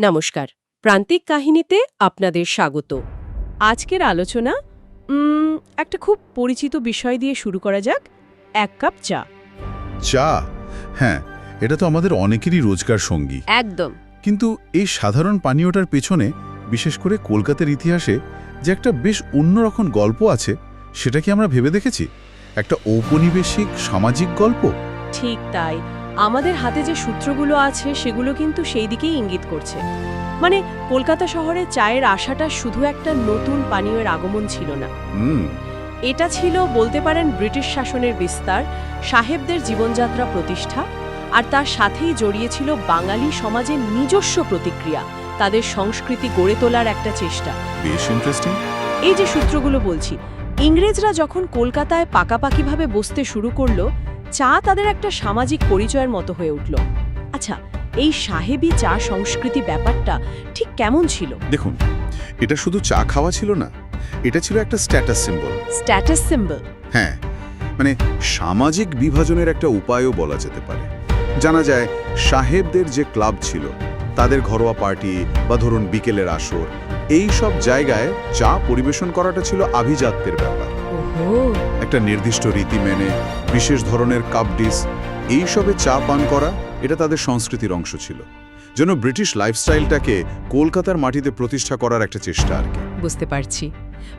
নমস্কার। প্রান্তিক কাহিনীতে আপনাদের স্বাগত। আজকের আলোচনা একটা খুব পরিচিত বিষয় দিয়ে শুরু করা যাক এক কাপ চা। চা? হ্যাঁ এটা তো আমাদের অনেকেরই রোজকার সঙ্গী। একদম। কিন্তু এই সাধারণ পানীয়টার পেছনে বিশেষ করে কলকাতার ইতিহাসে যে একটা বেশ অন্যরকম গল্প আছে সেটা কি আমরা ভেবে দেখেছি? একটা ঔপনিবেশিক সামাজিক গল্প? ঠিক তাই। আমাদের হাতে যে সূত্রগুলো আছে সেগুলো কিন্তু সেই দিকেই ইঙ্গিত করছে। মানে কলকাতা শহরে চায়ের আশাটা শুধু একটা নতুন পানীয়ের আগমন ছিল না। এটা ছিল বলতে পারেন ব্রিটিশ শাসনের বিস্তার সাহেবদের জীবনযাত্রা প্রতিষ্ঠা আর তার সাথেই জড়িয়ে ছিল বাঙালি সমাজের নিজস্ব প্রতিক্রিয়া তাদের সংস্কৃতি গড়ে তোলার একটা চেষ্টা। বেশ ইন্টারেস্টিং এই যে সূত্রগুলো বলছি ইংরেজরা যখন কলকাতায় পাকাপাকিভাবে বসতে শুরু করল চা তাদের একটা সামাজিক পরিচয়ের মতো হয়ে উঠল। আচ্ছা এই সাহেবী চা সংস্কৃতি ব্যাপারটা ঠিক কেমন ছিল? দেখুন এটা শুধু চা খাওয়া ছিল না এটা ছিল একটা স্ট্যাটাস সিম্বল স্ট্যাটাস সিম্বল হ্যাঁ মানে সামাজিক বিভাজনের একটা উপায়ও বলা যেতে পারে। জানা যায় সাহেবদের যে ক্লাব ছিল তাদের ঘরোয়া পার্টি বা ধরুন বিকেলের আসর এই সব জায়গায় চা পরিবেশন করাটা ছিল আভিজাত্যের ব্যাপার। একটা নির্দিষ্ট রীতি মেনে বিশেষ ধরনের কাপ ডিস এইসবে চা পান করা এটা তাদের সংস্কৃতির অংশ ছিল। যেন ব্রিটিশ লাইফস্টাইলটাকে কলকাতার মাটিতে প্রতিষ্ঠা করার একটা চেষ্টা আর কি। বুঝতে পারছি।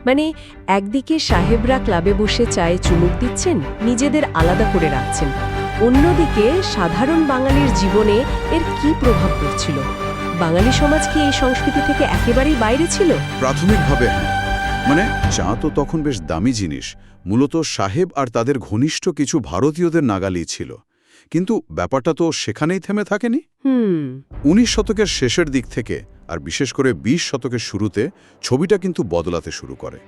মানে একদিকে সাহেবরা ক্লাবে বসে চায়ে চুমুক দিচ্ছেন নিজেদের আলাদা করে রাখছেন। অন্যদিকে সাধারণ বাঙালির জীবনে এর কি প্রভাব পড়ছিল? বাঙালি সমাজ কি এই সংস্কৃতি থেকে একেবারেই বাইরে ছিল? প্রাথমিকভাবে হ্যাঁ। মানে চা তো তখন বেশ দামি জিনিস। মূলত সাহেব আর তাদের ঘনিষ্ঠ কিছু ভারতীয়দের নাগালেই ছিল। কিন্তু ব্যাপারটা তো সেখানেই থেমে থাকেনি। উনিশ শতকের শেষের দিক থেকে আর বিশেষ করে ২০ শতকের শুরুতে ছবিটা কিন্তু বদলাতে শুরু করে।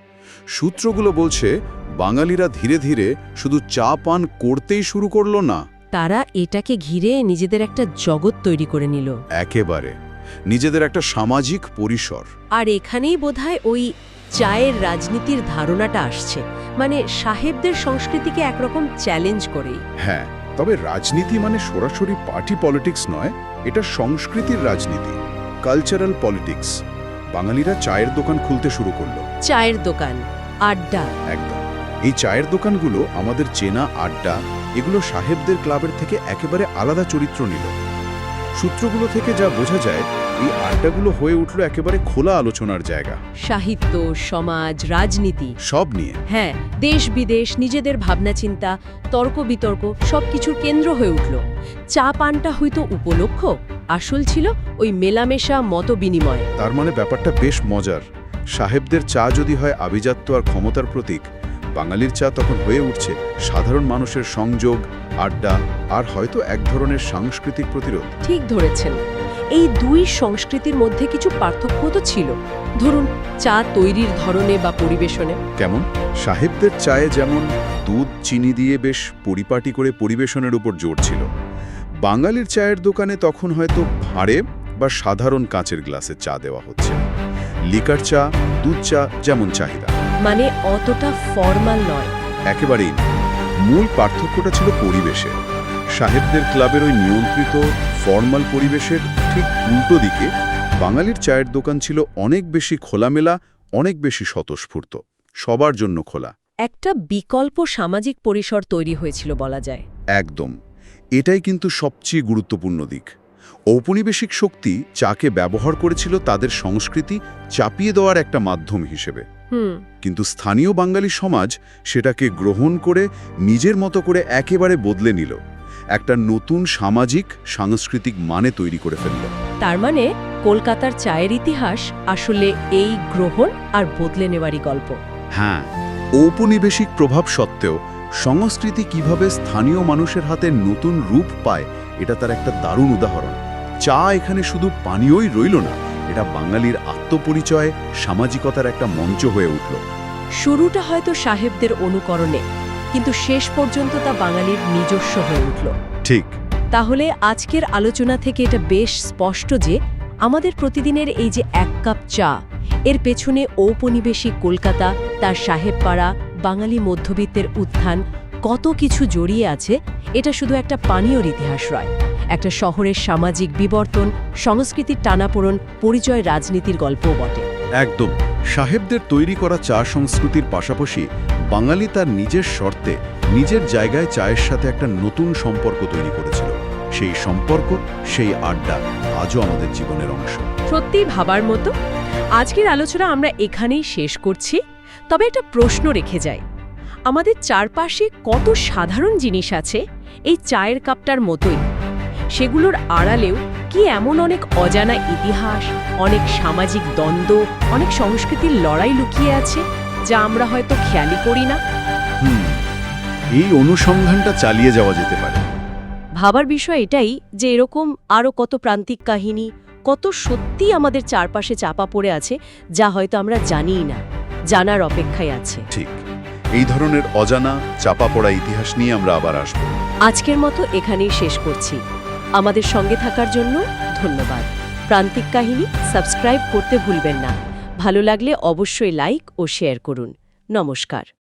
সূত্রগুলো বলছে বাঙালিরা ধীরে ধীরে শুধু চা পান করতেই শুরু করল না। তারা এটাকে ঘিরে নিজেদের একটা জগৎ তৈরি করে নিল। একেবারে। নিজেদের একটা সামাজিক পরিসর। আর এখানেই বোধহয় ওই চায়ের রাজনীতির ধারণাটা আসছে। মানে সাহেবদের সংস্কৃতিকে একরকম চ্যালেঞ্জ করেই। হ্যাঁ তবে রাজনীতি মানে সরাসরি পার্টি পলিটিক্স নয় এটা সংস্কৃতির রাজনীতি কালচারাল পলিটিক্স বাঙালিরা চায়ের দোকান খুলতে শুরু করল। চায়ের দোকান আড্ডা। একদম। এই চায়ের দোকানগুলো আমাদের চেনা আড্ডা এগুলো সাহেবদের ক্লাবের থেকে একেবারে আলাদা চরিত্র নিল। সূত্রগুলো থেকে যা বোঝা যায় এই আড্ডাগুলো হয়ে উঠল একেবারে খোলা আলোচনার জায়গা। সাহিত্য সমাজ রাজনীতি। সব নিয়ে। হ্যাঁ দেশ বিদেশ নিজেদের ভাবনা চিন্তা তর্ক বিতর্ক সবকিছুর কেন্দ্র হয়ে উঠল। চা পানটা হয়তো উপলক্ষ আসল ছিল ওই মেলামেশা মত বিনিময় তার মানে ব্যাপারটা বেশ মজার। সাহেবদের চা যদি হয় আভিজাত্য আর ক্ষমতার প্রতীক বাঙালির চা তখন হয়ে উঠছে সাধারণ মানুষের সংযোগ আড্ডা আর হয়তো এক ধরনের সাংস্কৃতিক প্রতিরোধ। ঠিক ধরেছেন। এই দুই সংস্কৃতির মধ্যে কিছু পার্থক্য তো ছিল। ধরুন চা তৈরির ধরনে বা পরিবেশনে। কেমন? সাহেবদের চায়ে যেমন দুধ চিনি দিয়ে বেশ পরিপাটি করে পরিবেশনের উপর জোর ছিল। বাঙালির চায়ের দোকানে তখন হয়তো ভাঁড়ে বা সাধারণ কাঁচের গ্লাসে চা দেওয়া হচ্ছে। লিকার চা দুধ চা যেমন চাহিদা। মানে অতটা ফর্মাল নয়। একেবারেই মূল পার্থক্যটা ছিল পরিবেশে সাহেবদের ক্লাবের ওই নিয়ন্ত্রিত ফর্মাল পরিবেশের ঠিক উল্টো দিকে বাঙালির চায়ের দোকান ছিল অনেক বেশি খোলামেলা অনেক বেশি স্বতঃস্ফূর্ত। সবার জন্য খোলা। একটা বিকল্প সামাজিক পরিসর তৈরি হয়েছিল বলা যায়। একদম। এটাই কিন্তু সবচেয়ে গুরুত্বপূর্ণ দিক। ঔপনিবেশিক শক্তি চাকে ব্যবহার করেছিল তাদের সংস্কৃতি চাপিয়ে দেওয়ার একটা মাধ্যম হিসেবে। কিন্তু স্থানীয় বাঙালি সমাজ সেটাকে গ্রহণ করে নিজের মতো করে একেবারে বদলে নিল। একটা নতুন সামাজিক সাংস্কৃতিক মানে তৈরি করে ফেলল। তার মানে কলকাতার চায়ের ইতিহাস আসলে এই গ্রহণ আর বদলে নেওয়ারই গল্প। হ্যাঁ ঔপনিবেশিক প্রভাব সত্ত্বেও সংস্কৃতি কীভাবে স্থানীয় মানুষের হাতে নতুন রূপ পায় এটা তার একটা দারুণ উদাহরণ। চা এখানে শুধু পানীয়ই রইল না। এটা বাঙালির আত্মপরিচয় সামাজিকতার একটা মঞ্চ হয়ে উঠল। শুরুটা হয়তো সাহেবদের অনুকরণে কিন্তু শেষ পর্যন্ত তা বাঙালির নিজস্ব হয়ে উঠল। ঠিক। তাহলে আজকের আলোচনা থেকে এটা বেশ স্পষ্ট যে আমাদের প্রতিদিনের এই যে এক কাপ চা এর পেছনে ঔপনিবেশিক কলকাতা তার সাহেবপাড়া বাঙালি মধ্যবিত্তের উত্থান কত কিছু জড়িয়ে আছে এটা শুধু একটা পানীয়র ইতিহাস নয় একটা শহরের সামাজিক বিবর্তন সংস্কৃতির টানাপোড়ন পরিচয় রাজনীতির গল্পও বটে। একদম। সাহেবদের তৈরি করা চা সংস্কৃতির পাশাপাশি বাঙালি তার নিজের শর্তে নিজের জায়গায় চায়ের সাথে একটা নতুন সম্পর্ক তৈরি করেছিল। সেই সম্পর্ক সেই আড্ডা আজও আমাদের জীবনের অংশ। সত্যিই ভাবার মতো? আজকের আলোচনা আমরা এখানেই শেষ করছি। তবে একটা প্রশ্ন রেখে যাই। আমাদের চারপাশে কত সাধারণ জিনিস আছে? এই চায়ের কাপটার মতোই। সেগুলোর আড়ালেও কি এমন অনেক অজানা ইতিহাস অনেক সামাজিক দ্বন্দ্ব অনেক সংস্কৃতির লড়াই লুকিয়ে আছে যা আমরা হয়তো খেয়ালই করি না? হুম এই অনুসন্ধানটা চালিয়ে যাওয়া যেতে পারে। ভাবার বিষয় এটাই যে এরকম আরও কত প্রান্তিক কাহিনী কত সত্যি আমাদের চারপাশে চাপা পড়ে আছে যা হয়তো আমরা জানিই না জানার অপেক্ষায় আছে। ঠিক এই ধরনের অজানা চাপা পড়া ইতিহাস নিয়ে আমরা আবার আসব। আজকের মতো এখানেই শেষ করছি। আমাদের সঙ্গে থাকার জন্য ধন্যবাদ। প্রান্তিক কাহিনী সাবস্ক্রাইব করতে ভুলবেন না। ভালো লাগলে অবশ্যই লাইক ও শেয়ার করুন। নমস্কার।